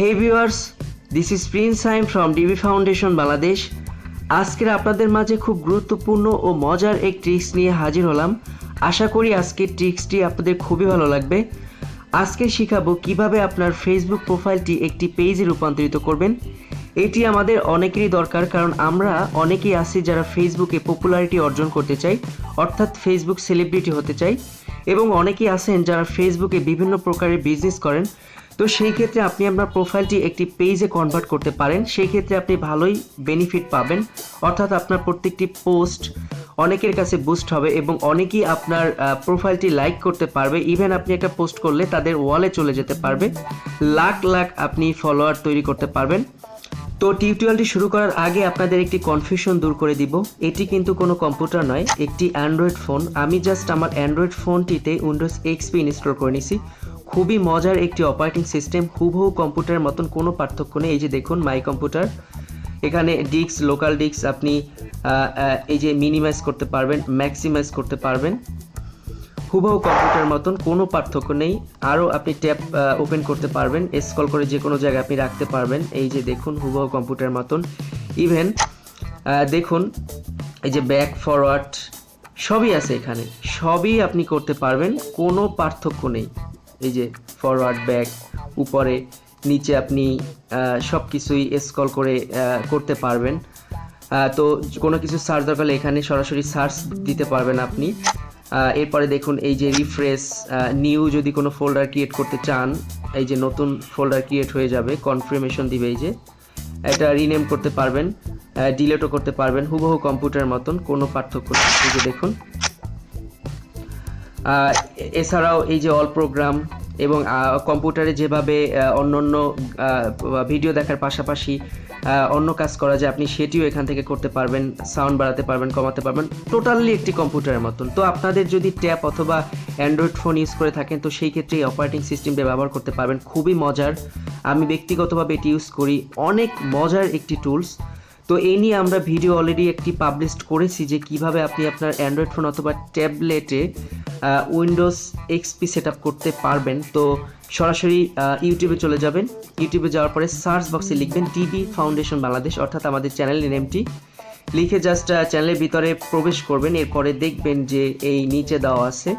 Hey viewers this is Prince Saim from DB foundation Bangladesh আজকের আপনাদের মাঝে খুব গুরুত্বপূর্ণ ও মজার এক ট্রিক্স নিয়ে হাজির হলাম। আশা করি আজকের ট্রিক্সটি আপনাদের খুবই ভালো লাগবে। আজকে শিখাবো কীভাবে আপনার ফেসবুক প্রোফাইলটি একটি পেজে রূপান্তরিত করবেন। এটি আমাদের অনেকেরই দরকার, কারণ আমরা অনেকেই আছি যারা ফেসবুকে পপুলারিটি অর্জন করতে চাই, অর্থাৎ ফেসবুক সেলিব্রিটি হতে চাই। এবং অনেকেই আছেন যারা ফেসবুকে বিভিন্ন প্রকারের বিজনেস করেন। তো সেই ক্ষেত্রে আপনি আপনার প্রোফাইলটি একটি পেজে কনভার্ট করতে পারেন। সেই ক্ষেত্রে আপনি ভালোই বেনিফিট পাবেন। অর্থাৎ আপনার প্রত্যেকটি পোস্ট অনেকের কাছে বুস্ট হবে এবং অনেকেই আপনার প্রোফাইলটি লাইক করতে পারবে। ইভেন আপনি একটা পোস্ট করলে তাদের ওয়ালে চলে যেতে পারবে। লাখ লাখ আপনি ফলোয়ার তৈরি করতে পারবেন। তো টিউটোরিয়ালটি শুরু করার আগে আপনাদের একটি কনফিউশন দূর করে দিব। এটি কিন্তু কোনো কম্পিউটার নয়, একটি অ্যান্ড্রয়েড ফোন আমি জাস্ট আমার অ্যান্ড্রয়েড ফোনটিতে উইন্ডোজ এক্সপি ইনস্টল করে নিছি। খুবই মজার একটি অপারেটিং সিস্টেম হুবহু কম্পিউটারের মতন কোনো পার্থক্য নেই। এই যে দেখুন মাই কম্পিউটার এখানে ডিস্ক লোকাল ডিস্ক আপনি এই যে মিনিমাইজ করতে পারবেন ম্যাক্সিমাইজ করতে পারবেন। হুবহু কম্পিউটার মতন কোনো পার্থক্য নেই। আরও আপনি ট্যাব ওপেন করতে পারবেন স্কল করে যে কোনো জায়গায় আপনি রাখতে পারবেন। এই যে দেখুন, হুবহু কম্পিউটার মতন। ইভেন দেখুন, এই যে ব্যাক ফরওয়ার্ড সবই আছে এখানে। সবই আপনি করতে পারবেন, কোনো পার্থক্য নেই। এই যে ফরওয়ার্ড ব্যাক উপরে, নিচে আপনি সব কিছুই স্কল করে করতে পারবেন। তো কোনো কিছু সার্চ দরকার এখানে সরাসরি সার্চ দিতে পারবেন আপনি। এরপরে দেখুন এই যে রিফ্রেশ নিউ যদি কোনো ফোল্ডার ক্রিয়েট করতে চান, এই যে নতুন ফোল্ডার ক্রিয়েট হয়ে যাবে কনফার্মেশন দিবে এই যে। এটা রিনেম করতে পারবেন ডিলেটও করতে পারবেন, হুবহু কম্পিউটারের মতন, কোনো পার্থক্য দেখুন এছাড়াও এই যে অল প্রোগ্রাম এবং কম্পিউটারে যেভাবে অন্য অন্য ভিডিও দেখার পাশাপাশি অন্য কাজ করা যায়, আপনি সেটিও এখান থেকে করতে পারবেন সাউন্ড বাড়াতে পারবেন, কমাতে পারবেন টোটালি একটি কম্পিউটারের মতন। তো আপনাদের যদি ট্যাব অথবা অ্যান্ড্রয়েড ফোন ইউজ করে থাকেন, তো সেই ক্ষেত্রে এই অপারেটিং সিস্টেমটা ব্যবহার করতে পারবেন। খুবই মজার। আমি ব্যক্তিগতভাবে এটি ইউজ করি। অনেক মজার একটি টুলস তো এই নিয়ে আমরা ভিডিও অলরেডি একটি পাবলিশ করেছি যে কীভাবে আপনি আপনার অ্যান্ড্রয়েড ফোন অথবা ট্যাবলেটে উইন্ডোজ এক্সপি সেট করতে পারবেন। তো সরাসরি ইউটিউবে চলে যাবেন। ইউটিউবে যাওয়ার পরে সার্চ বক্সে লিখবেন টিভি ফাউন্ডেশন বাংলাদেশ অর্থাৎ আমাদের চ্যানেলের নেমটি। লিখে জাস্ট চ্যানেলের ভিতরে প্রবেশ করবেন, এরপরে দেখবেন যে এই নিচে দেওয়া আছে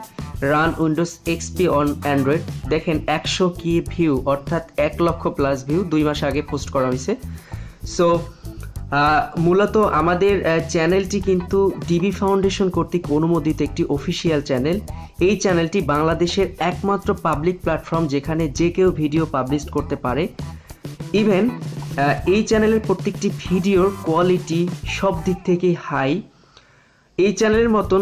run Windows XP on Android দেখেন একশো কি ভিউ অর্থাৎ এক লক্ষ প্লাস ভিউ দুই মাস আগে পোস্ট করা হয়েছে। সো মূলত আমাদের চ্যানেলটি কিন্তু ডিবি ফাউন্ডেশন কর্তৃক অনুমোদিত একটি অফিসিয়াল চ্যানেল এই চ্যানেলটি বাংলাদেশের একমাত্র পাবলিক প্ল্যাটফর্ম যেখানে যে কেউ ভিডিও পাবলিশ করতে পারে। ইভেন এই চ্যানেলের প্রত্যেকটি ভিডিওর কোয়ালিটি সব দিক থেকেই হাই এই চ্যানেলের মতন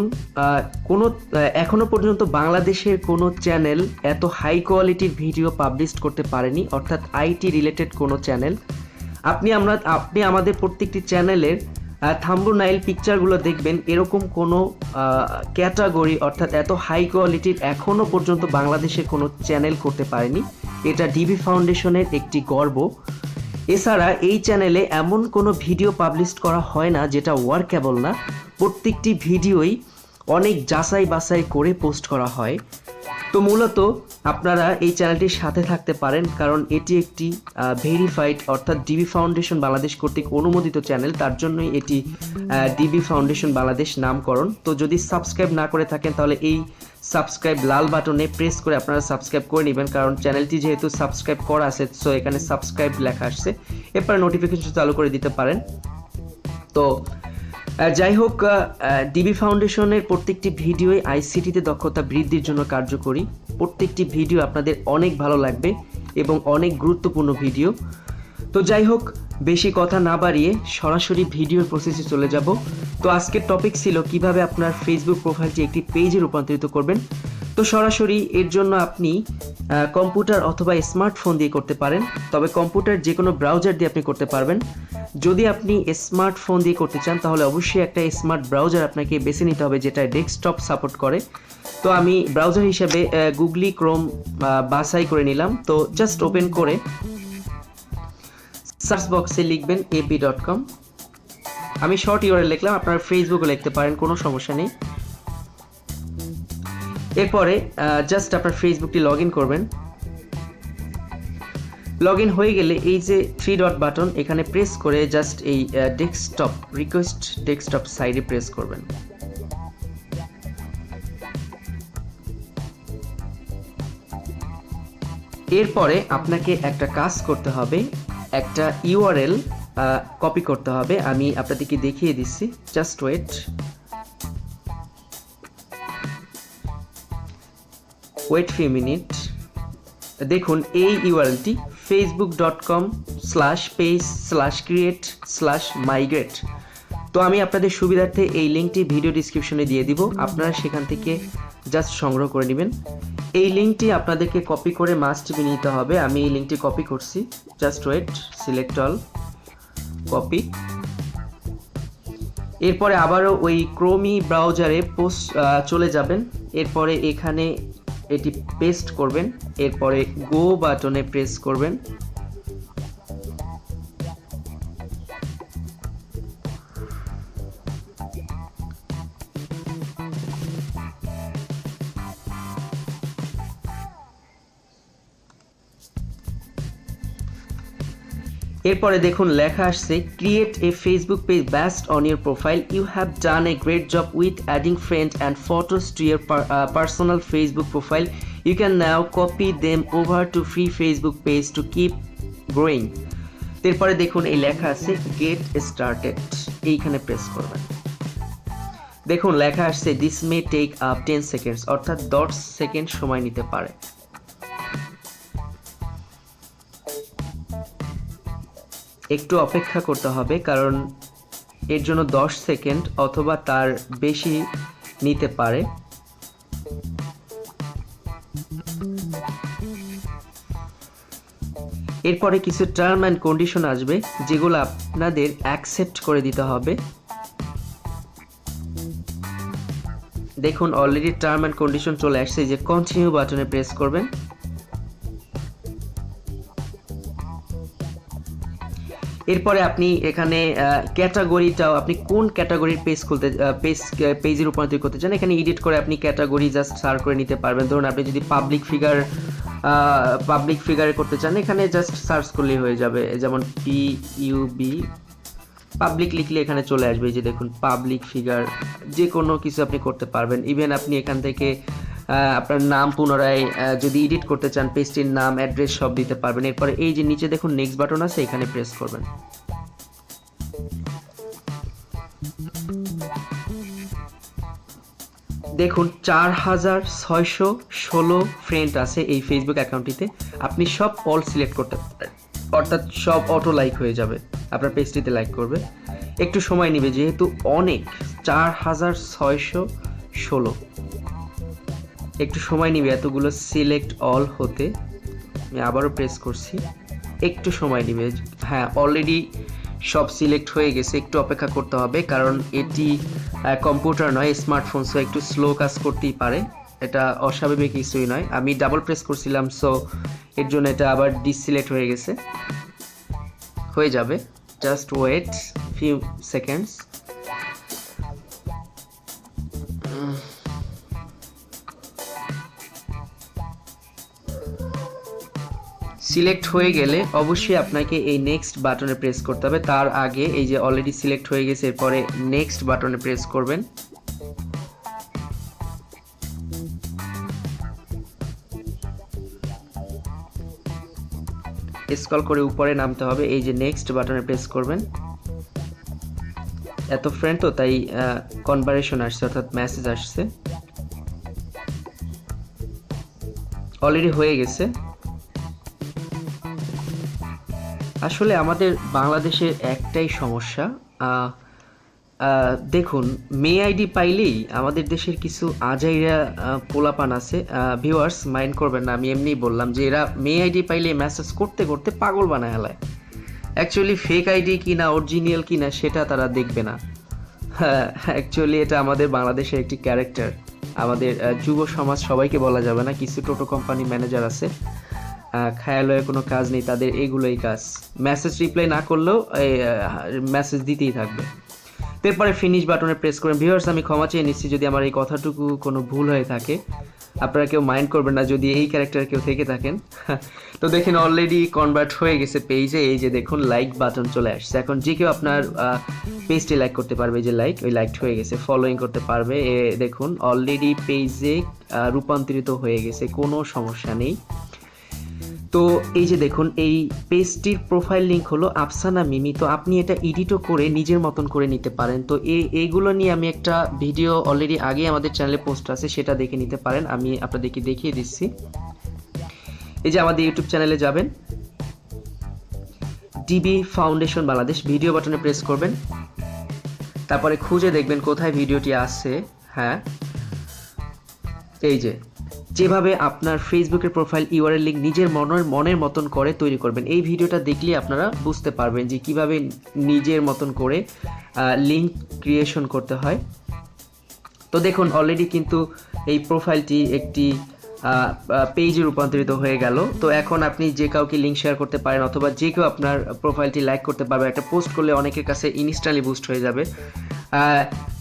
কোনো আহ, এখনও পর্যন্ত বাংলাদেশের কোনো চ্যানেল এত হাই কোয়ালিটির ভিডিও পাবলিশ করতে পারেনি। অর্থাৎ আইটি রিলেটেড কোনো চ্যানেল আপনি আমরা, আপনি আমাদের প্রত্যেকটি চ্যানেলের থাম্বনাইল পিকচারগুলো দেখবেন। এরকম কোনো ক্যাটাগরি অর্থাৎ এত হাই কোয়ালিটির এখনও পর্যন্ত বাংলাদেশে কোনো চ্যানেল করতে পারেনি। এটা ডিবি ফাউন্ডেশনের একটি গর্ব। এছাড়া এই চ্যানেলে এমন কোনো ভিডিও পাবলিশ করা হয় না যেটা ওয়ার্কেবল না। প্রত্যেকটি ভিডিওই অনেক যাচাই বাছাই করে পোস্ট করা হয়। তো মূলত আপনারা এই চ্যানেলটির সাথে থাকতে পারেন, কারণ এটি একটি ভেরিফাইড অর্থাৎ ডিবি ফাউন্ডেশন বাংলাদেশ কর্তৃক অনুমোদিত চ্যানেল, তার জন্যই এটি ডিবি ফাউন্ডেশন বাংলাদেশ নামকরণ। তো যদি সাবস্ক্রাইব না করে থাকেন, তাহলে এই সাবস্ক্রাইব লাল বাটনে প্রেস করে আপনারা সাবস্ক্রাইব করে নেবেন, কারণ চ্যানেলটি যেহেতু সাবস্ক্রাইব করা আছে সো এখানে সাবস্ক্রাইব লেখা আসছে। এরপরে নোটিফিকেশন চালু করে দিতে পারেন। তো যাই হোক ডিবি ফাউন্ডেশনের প্রত্যেকটি ভিডিওই আইসিটিতে দক্ষতা বৃদ্ধির জন্য কার্যকরী। প্রত্যেকটি ভিডিও আপনাদের অনেক ভালো লাগবে এবং অনেক গুরুত্বপূর্ণ ভিডিও। তো যাই হোক, বেশি কথা না বাড়িয়ে সরাসরি ভিডিওর প্রসেসে চলে যাব। তো আজকের টপিক ছিল কীভাবে আপনার ফেসবুক প্রোফাইলটি একটি পেজে রূপান্তরিত করবেন। তো সরাসরি এর জন্য আপনি কম্পিউটার অথবা স্মার্টফোন দিয়ে করতে পারেন। তবে কম্পিউটার যে কোনো ব্রাউজার দিয়ে আপনি করতে পারবেন। যদি আপনি স্মার্টফোন দিয়ে করতে চান, তাহলে অবশ্যই একটা স্মার্ট ব্রাউজার আপনাকে বেছে নিতে হবে, যেটা ডেস্কটপ সাপোর্ট করে। তো আমি ব্রাউজার হিসেবে গুগলি ক্রোম বাছাই করে নিলাম। তো জাস্ট ওপেন করে সার্চ বক্সে লিখবেন এপি ডট কম আমি শর্ট ইউআরএল লিখলাম, আপনারা ফেসবুকে লিখতে পারেন, কোনো সমস্যা নেই। এরপরে জাস্ট আপনার ফেসবুকটি লগ ইন করবেন। লগ ইন হয়ে গেলে এই যে থ্রি ডট বাটন এখানে প্রেস করে জাস্ট এই ডেস্কটপ রিকোয়েস্ট ডেস্কটপ সাইডে প্রেস করবেন। এরপরে আপনাকে একটা কাজ করতে হবে, একটা ইউআরএল কপি করতে হবে। আমি আপনাদেরকে দেখিয়ে দিচ্ছি just wait wait few minute দেখুন, এই ইউআরএলটি Facebook dot com slash page slash create slash migrate তো আমি আপনাদের সুবিধার্থে এই লিঙ্কটি ভিডিও ডিসক্রিপশনে দিয়ে দিব। আপনারা সেখান থেকে জাস্ট সংগ্রহ করে নেবেন। এই লিঙ্কটি আপনাদেরকে কপি করে মাস্ট বি নিতে হবে। আমি এই লিঙ্কটি কপি করছি। Just wait select all copy এরপরে আবারও ওই ক্রোমি ব্রাউজারে পোস্ট চলে যাবেন। এরপরে এখানে এটি পেস্ট করবেন এরপরে গো বাটনে প্রেস করবেন। এরপরে দেখুন, লেখা আসছে create a Facebook page based on your profile you have done a great job with adding friend and photos to your personal Facebook profile you can now copy them over to free Facebook page to keep growing এরপরে দেখুন, এই লেখা আছে get started এইখানে press করবেন। দেখুন, লেখা আসছে this may take up ten seconds অর্থাৎ দশ সেকেন্ড সময় নিতে পারে। একটু অপেক্ষা করতে হবে, কারণ এর জন্য দশ সেকেন্ড অথবা তার বেশি নিতে পারে। এরপরে কিছু টার্ম অ্যান্ড কন্ডিশন আসবে, যেগুলো আপনাদের অ্যাকসেপ্ট করে দিতে হবে। দেখুন অলরেডি টার্ম অ্যান্ড কন্ডিশন চলে আসছে, যে কন্টিনিউ বাটনে প্রেস করবেন। এরপরে আপনি এখানে ক্যাটাগরিটাও আপনি কোন ক্যাটাগরির পেজ খুলতে পেজ পেজে রূপান্তরিত করতে চান, এখানে এডিট করে আপনি ক্যাটাগরি জাস্ট সার্চ করে নিতে পারবেন। ধরুন আপনি যদি পাবলিক ফিগার পাবলিক ফিগারে করতে চান, এখানে জাস্ট সার্চ করলেই হয়ে যাবে। যেমন পি ইউবি পাবলিক লিখলে এখানে চলে আসবে যে দেখুন পাবলিক ফিগার যে কোনো কিছু আপনি করতে পারবেন। ইভেন আপনি এখান থেকে আপনার নাম পুনরায় যদি এডিট করতে চান পেজটির নাম অ্যাড্রেস সব দিতে পারবেন। এরপরে এই যে নিচে দেখুন নেক্সট বাটন আছে, এখানে প্রেস করবেন। দেখুন, চার হাজার ছয়শো ষোলো ফ্রেন্ড আছে এই ফেসবুক অ্যাকাউন্টটিতে আপনি সব অল সিলেক্ট করতে অর্থাৎ সব অটো লাইক হয়ে যাবে। আপনার পেজটিতে লাইক করবে। একটু সময় নেবে, যেহেতু অনেক, চার হাজার ছয়শো ষোলো। একটু সময় নিবে, এতগুলো সিলেক্ট অল হতে। আমি আবারও প্রেস করছি। একটু সময় নিবে। হ্যাঁ অলরেডি সব সিলেক্ট হয়ে গেছে। একটু অপেক্ষা করতে হবে, কারণ এটি কম্পিউটার নয় স্মার্টফোন সো একটু স্লো কাজ করতেই পারে। এটা অস্বাভাবিক কিছুই নয়। আমি ডাবল প্রেস করছিলাম সো এর জন্য এটা আবার ডিসিলেক্ট হয়ে গেছে। হয়ে যাবে। Just wait few seconds select হয়ে গেলে অবশ্যই আপনাকে এই নেক্সট বাটনে প্রেস করতে হবে। তার আগে এই যে অলরেডি সিলেক্ট হয়ে গেছে, এরপরে নেক্সট বাটনে প্রেস করবেন। স্কল করে উপরে নামতে হবে, এই যে নেক্সট বাটনে প্রেস করবেন। এত ফ্রেন্ড তো, তাই কনভারেশন আসছে, অর্থাৎ মেসেজ আসছে। অলরেডি হয়ে গেছে। আসলে আমাদের বাংলাদেশের একটাই সমস্যা দেখুন মে আইডি পাইলেই আমাদের দেশের কিছু আজাইরা পোলাপান আছে ভিউয়ার্স মাইন্ড করবেন না, আমি এমনিই বললাম যে এরা মে আইডি পাইলে মেসেজ করতে করতে পাগল বানায় হেলায়। অ্যাকচুয়ালি ফেক আইডি কি না অরিজিনাল কি না সেটা তারা দেখবে না। হ্যাঁ অ্যাকচুয়ালি এটা আমাদের বাংলাদেশের একটি ক্যারেক্টার আমাদের যুব সমাজ সবাইকে বলা যাবে না, কিছু টোটো কোম্পানি ম্যানেজার আছে খায়ালয়ে কোনো কাজ নেই, তাদের এগুলোই কাজ। মেসেজ রিপ্লাই না করলেও মেসেজ দিতেই থাকবে। এরপরে ফিনিশ বাটনে প্রেস করেন। ভিউয়ার্স আমি ক্ষমা চেয়ে নিচ্ছি, যদি আমার এই কথাটুকু কোনো ভুল হয়ে থাকে। আপনারা কেউ মাইন্ড করবেন না, যদি এই ক্যারেক্টার কেউ থেকে থাকেন। তো দেখেন অলরেডি কনভার্ট হয়ে গেছে পেজে এই যে দেখুন লাইক বাটন চলে আসছে। এখন যে কেউ আপনার পেজটি লাইক করতে পারবে, যে লাইক ওই লাইক হয়ে গেছে ফলোয়িং করতে পারবে। এ, দেখুন অলরেডি পেজে রূপান্তরিত হয়ে গেছে, কোনো সমস্যা নেই। তো এই যে দেখুন, এই পেজটির প্রোফাইল লিঙ্ক হলো আফসানা মিমি। তো আপনি এটা এডিটও করে নিজের মতন করে নিতে পারেন। তো এই এইগুলো নিয়ে আমি একটা ভিডিও অলরেডি আগে আমাদের চ্যানেলে পোস্ট আছে, সেটা দেখে নিতে পারেন। আমি আপনাদেরকে দেখিয়ে দিচ্ছি। এই যে আমাদের ইউটিউব চ্যানেলে যাবেন। ডিবি ফাউন্ডেশন বাংলাদেশ ভিডিও বাটনে প্রেস করবেন। তারপরে খুঁজে দেখবেন কোথায় ভিডিওটি আছে। হ্যাঁ। এই যে। যেভাবে আপনার ফেসবুকের প্রোফাইল ইউআরএল লিঙ্ক নিজের মনের মনের মতন করে তৈরি করবেন। এই ভিডিওটা দেখলে আপনারা বুঝতে পারবেন যে কীভাবে নিজের মতন করে লিঙ্ক ক্রিয়েশন করতে হয়। তো দেখুন অলরেডি কিন্তু এই প্রোফাইলটি একটি পেজে রূপান্তরিত হয়ে গেল। তো এখন আপনি যে কাউকে লিঙ্ক শেয়ার করতে পারেন অথবা যে কেউ আপনার প্রোফাইলটি লাইক করতে পারবে, একটা পোস্ট করলে অনেকের কাছে ইনস্ট্যান্টলি বুস্ট হয়ে যাবে।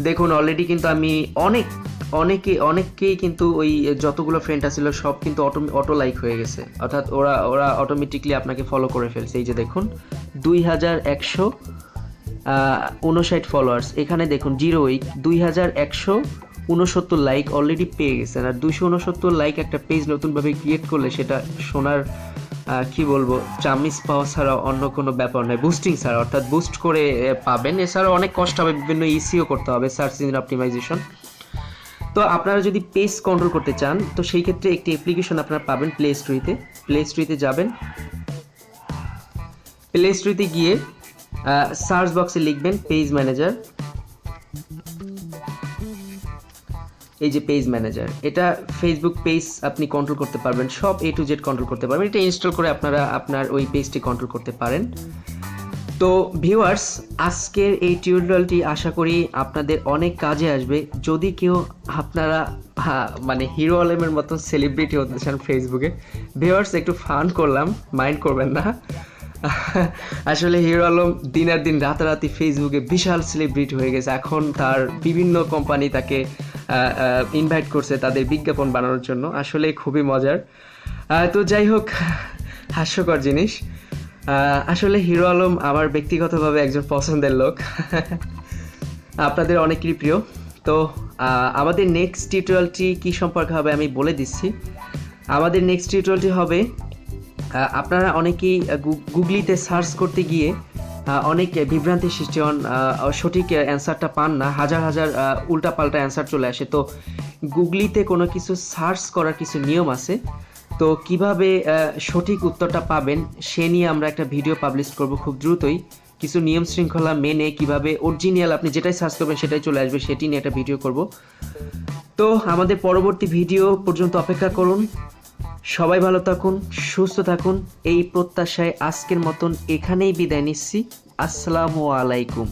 দেখুন অলরেডি কিন্তু আমি অনেক অনেকে, অনেককেই কিন্তু ওই যতগুলো ফ্রেন্ড আছিল সব কিন্তু অটো অটো লাইক হয়ে গেছে। অর্থাৎ ওরা ওরা অটোমেটিকলি আপনাকে ফলো করে ফেলছে। এই যে দেখুন, দুই হাজার একশো উনষাট ফলোয়ার্স এখানে দেখুন জিরো উইক দুই হাজার একশো উনসত্তর লাইক অলরেডি পেয়ে গেছেন। আর দুশো উনসত্তর লাইক একটা পেজ নতুনভাবে ক্রিয়েট করলে সেটা সোনার কি বলব চামিস পাওয়া ছাড়া অন্য কোনো ব্যাপার নয়। বুস্টিং ছাড়া, অর্থাৎ বুস্ট করে পাবেন। এছাড়াও অনেক কষ্ট হবে, বিভিন্ন ইসিও করতে হবে সার্চ ইঞ্জিন অপটিমাইজেশন তো আপনারা যদি পেজ কন্ট্রোল করতে চান, তো সেই ক্ষেত্রে একটি অ্যাপ্লিকেশন আপনারা পাবেন প্লে স্টোরিতে প্লে স্টোরিতে যাবেন। প্লে স্টোরিতে গিয়ে সার্চ বক্সে লিখবেন পেজ ম্যানেজার এই যে পেজ ম্যানেজার এটা ফেসবুক পেজ আপনি কন্ট্রোল করতে পারবেন, সব এ টু জেড কন্ট্রোল করতে পারবেন। এটা ইনস্টল করে আপনারা আপনার ওই পেজটি কন্ট্রোল করতে পারেন। তো ভিউয়ার্স, আজকের এই টিউটোরিয়ালটি আশা করি আপনাদের অনেক কাজে আসবে। যদি কেউ আপনারা মানে হিরো আলমের মতন সেলিব্রিটি হতে চান ফেসবুকে ভিউয়ার্স, একটু ফান করলাম মাইন্ড করবেন না। আসলে হিরো আলম দিনের দিন রাতারাতি ফেসবুকে বিশাল সেলিব্রিটি হয়ে গেছে। এখন তার বিভিন্ন কোম্পানি তাকে ইনভাইট করছে তাদের বিজ্ঞাপন বানানোর জন্য। আসলে খুবই মজার। তো যাই হোক, হাস্যকর জিনিস। আসলে হিরো আলম আমার ব্যক্তিগতভাবে একজন পছন্দের লোক। আপনাদের অনেকেরই প্রিয়। তো আমাদের নেক্সট টিউটোরিয়ালটি কি সম্পর্কে হবে আমি বলে দিচ্ছি। আমাদের নেক্সট টিউটোরিয়ালটি হবে আপনারা অনেকেই গুগলিতে সার্চ করতে গিয়ে অনেক বিভ্রান্তির সৃষ্টি হন সঠিক অ্যান্সারটা পান না। হাজার হাজার উল্টাপাল্টা অ্যান্সার চলে আসে। তো, গুগলিতে কোনো কিছু সার্চ করার কিছু নিয়ম আছে? তো কীভাবে সঠিক উত্তরটা পাবেন সে নিয়ে আমরা একটা ভিডিও পাবলিশ করব খুব দ্রুতই। কিছু নিয়ম শৃঙ্খলা মেনে কীভাবে অরিজিনাল আপনি যেটাই সার্চ করবেন সেটাই চলে আসবে, সেটি নিয়ে একটা ভিডিও করব। তো আমাদের পরবর্তী ভিডিও পর্যন্ত অপেক্ষা করুন। সবাই ভালো থাকুন, সুস্থ থাকুন। এই প্রত্যাশায় আজকের মতন এখানেই বিদায় নিচ্ছি। আসসালামু আলাইকুম।